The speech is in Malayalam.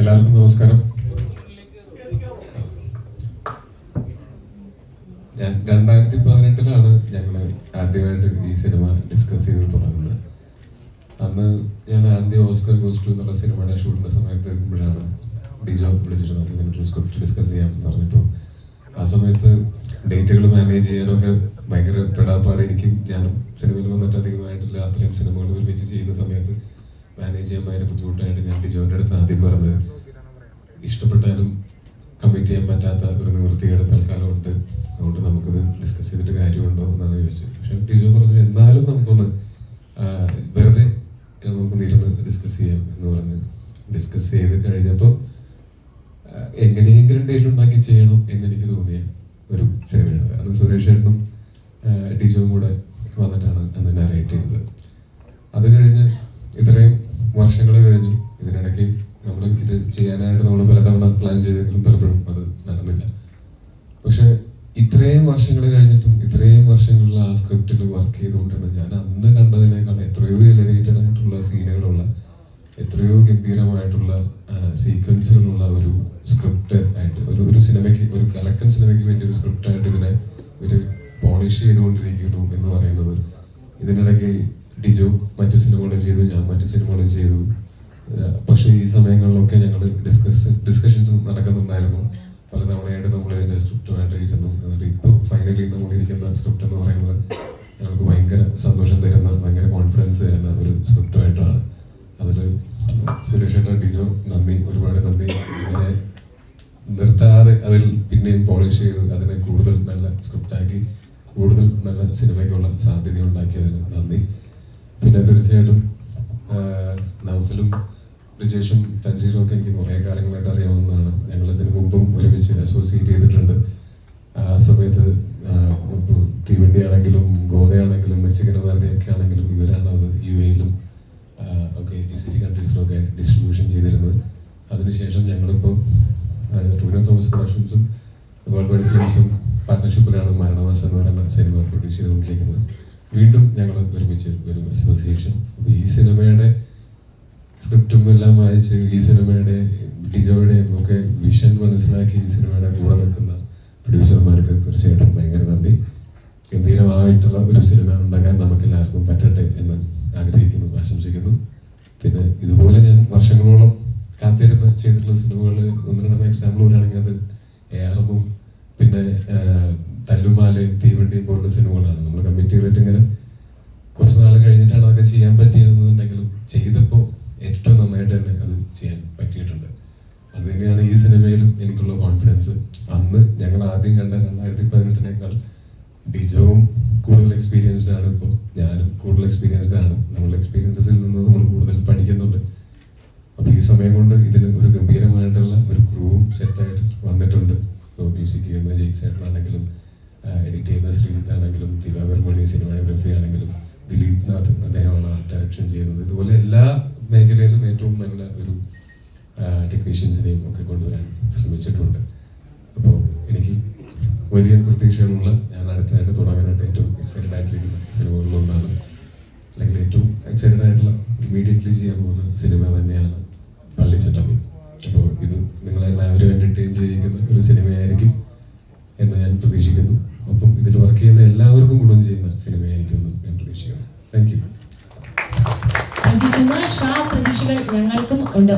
എല്ലാവർക്കും നമസ്കാരം. ഞാൻ രണ്ടായിരത്തി പതിനെട്ടിലാണ് ഞങ്ങൾ ആദ്യമായിട്ട് ഈ സിനിമ ഡിസ്കസ് ചെയ്ത് തുടങ്ങുന്നത്. അന്ന് ഞാൻ ആദ്യം ഓസ്കർ ഗോസ്റ്റു എന്നുള്ള സിനിമയുടെ ഷൂട്ടിന്റെ സമയത്ത് എത്തുമ്പോഴാണ് ഡിജോ വിളിച്ചിരുന്നത്. ഒരു സ്ക്രിപ്റ്റ് ഡിസ്കസ് ചെയ്യാം എന്ന് പറഞ്ഞിട്ട് ആ സമയത്ത് ഡേറ്റുകൾ മാനേജ് ചെയ്യാനൊക്കെ ഭയങ്കര പെടാപ്പാട് എനിക്കും ഞാനും സിനിമയിൽ വന്നിട്ട് അധികമായിട്ടില്ല. അത്രയും സിനിമകൾ ഒരുമിച്ച് ചെയ്യുന്ന സമയത്ത് മാനേജ് ചെയ്യാൻ ഭയങ്കര ബുദ്ധിമുട്ടായിട്ട് ഞാൻ ടിജോന്റെ അടുത്ത് ആദ്യം പറഞ്ഞത് ഇഷ്ടപ്പെട്ടാലും കമ്മിറ്റ് ചെയ്യാൻ പറ്റാത്ത ഒരു നിവൃത്തികേട് തൽക്കാലം ഉണ്ട് അതുകൊണ്ട് നമുക്കിത് ഡിസ്കസ് ചെയ്തിട്ട് കാര്യമുണ്ടോ എന്നാണ് ചോദിച്ചത്. പക്ഷെ ടിജോ പറഞ്ഞു എന്നാലും നമുക്കൊന്ന് വെറുതെ നമുക്കൊന്ന് ഇരുന്ന് ഡിസ്കസ് ചെയ്യാം എന്ന് പറഞ്ഞ് ഡിസ്കസ് ചെയ്ത് കഴിഞ്ഞപ്പോൾ എങ്ങനെയെങ്കിലും ഡേറ്റ് ഉണ്ടാക്കി ചെയ്യണം എന്ന് എനിക്ക് തോന്നിയ ഒരു സിനിമയാണ്. അന്ന് സുരേഷ് ഏട്ടനും ആ, ഡിജോയും കൂടെ വന്നിട്ടാണ് അന്ന് നാരേറ്റ് ചെയ്തത് അത് കഴിഞ്ഞ് ഇത്രയും വർഷങ്ങൾ കഴിഞ്ഞു ഇതിനിടയ്ക്ക് നമ്മൾ ഇത് ചെയ്യാനായിട്ട് നമ്മൾ പലതവണ പ്ലാൻ ചെയ്തെങ്കിലും പലപ്പോഴും അത് നടന്നില്ല. പക്ഷെ ഇത്രയും വർഷങ്ങൾ കഴിഞ്ഞിട്ടും ഇത്രയും വർഷങ്ങളിൽ ആ സ്ക്രിപ്റ്റിൽ വർക്ക് ചെയ്തുകൊണ്ടിരുന്ന ഞാൻ അന്ന് കണ്ടതിനേക്കാൾ എത്രയോ എലിവേറ്റഡ് ആയിട്ടുള്ള സീനുകളുള്ള എത്രയോ ഗംഭീരമായിട്ടുള്ള സീക്വൻസുകളുള്ള ഒരു സ്ക്രിപ്റ്റ് ആയിട്ട് ഒരു ഒരു സിനിമയ്ക്ക് ഒരു കലക്കൻ സിനിമയ്ക്ക് വേണ്ടി ഒരു സ്ക്രിപ്റ്റ് ആയിട്ട് ഇതിനെ ഒരു പോളിഷ് ചെയ്തുകൊണ്ടിരിക്കുന്നു എന്ന് പറയുന്നത് ഇതിനിടയ്ക്ക് ഡിജോ മറ്റു സിനിമകൾ ചെയ്തു ഞാൻ മറ്റു സിനിമകൾ ചെയ്തു. പക്ഷേ ഈ സമയങ്ങളിലൊക്കെ സ്ക്രിപ്റ്റ് എന്ന് പറയുന്നത് ഞങ്ങൾക്ക് ഭയങ്കര സന്തോഷം തരുന്ന ഭയങ്കര കോൺഫിഡൻസ് തരുന്ന ഒരു സ്ക്രിപ്റ്റുമായിട്ടാണ് അതിൽ സുരേഷ് ഡിജോ നന്ദി ഒരുപാട് നന്ദി. അതിനെ നിർത്താതെ അതിൽ പിന്നെയും പോളിഷ് ചെയ്ത് അതിനെ കൂടുതൽ നല്ല സ്ക്രിപ്റ്റാക്കി കൂടുതൽ നല്ല സിനിമയ്ക്കുള്ള സാധ്യത ഉണ്ടാക്കിയതിന് നന്ദി. പിന്നെ തീർച്ചയായിട്ടും നൗഫിലും ബ്രിജേഷും തൻസീറും ഒക്കെ എനിക്ക് കുറേ കാലങ്ങളായിട്ട് അറിയാവുന്നതാണ്. ഞങ്ങൾ ഇതിനു മുമ്പും ഒരുമിച്ച് അസോസിയേറ്റ് ചെയ്തിട്ടുണ്ട്. ആ സമയത്ത് ആഹ്, ഇപ്പൊ തീവണ്ടി ആണെങ്കിലും ഗോവയാണെങ്കിലും മെക്സിക്കൻ ഒക്കെ ആണെങ്കിലും ഇവരാണ് അത് യു എയിലും ഒക്കെ ജി സി സി കൺട്രീസിലൊക്കെ ഡിസ്ട്രിബ്യൂഷൻ ചെയ്തിരുന്നത്. അതിനുശേഷം ഞങ്ങളിപ്പോൾ ടൂറിനോ തോമസ് പ്രൊഡക്ഷൻസും വേൾഡ് വൈഡ് ഫിലിംസും പാർട്ട്ണർഷിപ്പിലാണ് മരണമാസം എന്ന് പറയുന്ന സിനിമ പ്രൊഡ്യൂസ് ചെയ്തുകൊണ്ടിരിക്കുന്നത്. വീണ്ടും ഞങ്ങൾ ഒരുമിച്ച് ഒരു അസോസിയേഷൻ അപ്പോൾ ഈ സിനിമയുടെ സ്ക്രിപ്റ്റും എല്ലാം വായിച്ച് ഈ സിനിമയുടെ ഡിജോയുടെയും ഒക്കെ വിഷൻ മനസ്സിലാക്കി ഈ സിനിമയുടെ കൂടെ നിൽക്കുന്ന പ്രൊഡ്യൂസർമാർക്ക് തീർച്ചയായിട്ടും ഭയങ്കര നന്ദി. ഗംഭീരമായിട്ടുള്ള ഒരു സിനിമ ഉണ്ടാക്കാൻ നമുക്ക് എല്ലാവർക്കും പറ്റട്ടെ എന്ന് ആഗ്രഹിക്കുന്നു ആശംസിക്കുന്നു. പിന്നെ ഇതുപോലെ ഞാൻ വർഷങ്ങളോളം കാത്തിരുന്ന് ചെയ്തിട്ടുള്ള സിനിമകൾ ഒന്ന് രണ്ടെണ്ണം എക്സാമ്പിൾ പറയുകയാണെങ്കിൽ അത് ഏറമും പിന്നെ തല്ലുമാല തല്ലുമാലയും തീവണ്ടിയും പോലുള്ള സിനിമകളാണ്. നമ്മൾ കമ്മിറ്റി ചെയ്തിട്ട് ഇങ്ങനെ കുറച്ച് നാൾ കഴിഞ്ഞിട്ടാണ് അതൊക്കെ ചെയ്യാൻ പറ്റിയതെന്നുണ്ടെങ്കിലും ചെയ്തപ്പോൾ ഏറ്റവും നന്നായിട്ട് തന്നെ അത് ചെയ്യാൻ പറ്റിയിട്ടുണ്ട്. അത് തന്നെയാണ് ഈ സിനിമയിലും എനിക്കുള്ള കോൺഫിഡൻസ് ഞങ്ങൾ ആദ്യം കണ്ട രണ്ടായിരത്തി പതിനെട്ടിനേക്കാൾ ഡിജോവും കൂടുതൽ എക്സ്പീരിയൻസ്ഡ് ആണ് ഇപ്പോൾ ഞാനും കൂടുതൽ എക്സ്പീരിയൻസ്ഡ് ആണ്. നമ്മൾ എക്സ്പീരിയൻസസിൽ നിന്ന് നമ്മൾ കൂടുതൽ പഠിക്കുന്നുണ്ട്. അപ്പോൾ ഈ സമയം കൊണ്ട് ഇതിന് ഒരു ഗംഭീരമായിട്ടുള്ള ഒരു ക്രൂവും സെറ്റായിട്ട് വന്നിട്ടുണ്ട്. ഇപ്പോൾ മ്യൂസിക് ചെയ്യുന്ന ജെയ്ക് ആണെങ്കിലും എഡിറ്റ് ചെയ്യുന്ന ശ്രീജിത്ത് ആണെങ്കിലും ദിവാകർ മണി സിനിമാറ്റോഗ്രഫി ആണെങ്കിലും ദിലീപ് നാഥ് അദ്ദേഹമാണ് ആർട്ട് ഡയറക്ഷൻ ചെയ്യുന്നത്. ഇതുപോലെ എല്ലാ മേഖലയിലും ഏറ്റവും നല്ല ഒരു ടെക്നീഷ്യൻസിനെയും ഒക്കെ കൊണ്ടുവരാൻ ശ്രമിച്ചിട്ടുണ്ട്. അപ്പോൾ എനിക്ക് വലിയ പ്രതീക്ഷകളുള്ള ഞാൻ അടുത്തായിട്ട് തുടങ്ങാനായിട്ട് ഏറ്റവും എക്സൈറ്റഡ് ആയിട്ടിരിക്കുന്ന സിനിമകളിലൊന്നാണ് അല്ലെങ്കിൽ ഏറ്റവും എക്സൈറ്റഡ് ആയിട്ടുള്ള ഇമ്മീഡിയറ്റ്ലി ചെയ്യാൻ പോകുന്ന സിനിമ തന്നെയാണ് പള്ളിച്ചട്ടമ്മി അപ്പോൾ ഇത് നിങ്ങളെല്ലാവരും എന്റർടൈൻ ചെയ്യിക്കുന്ന ഒരു സിനിമയായിരിക്കും എന്ന് ഞാൻ പ്രതീക്ഷിക്കുന്നു. ഒപ്പം ഇതിൽ വർക്ക് ചെയ്യുന്ന എല്ലാവർക്കും ഗുണം ചെയ്യുന്ന സിനിമയായിരിക്കും എന്ന് ഞാൻ പ്രതീക്ഷിക്കുന്നു. താങ്ക് യു സോ മച്ച് ആ പ്രതീക്ഷകൾ ഞങ്ങൾക്കും ഉണ്ട്.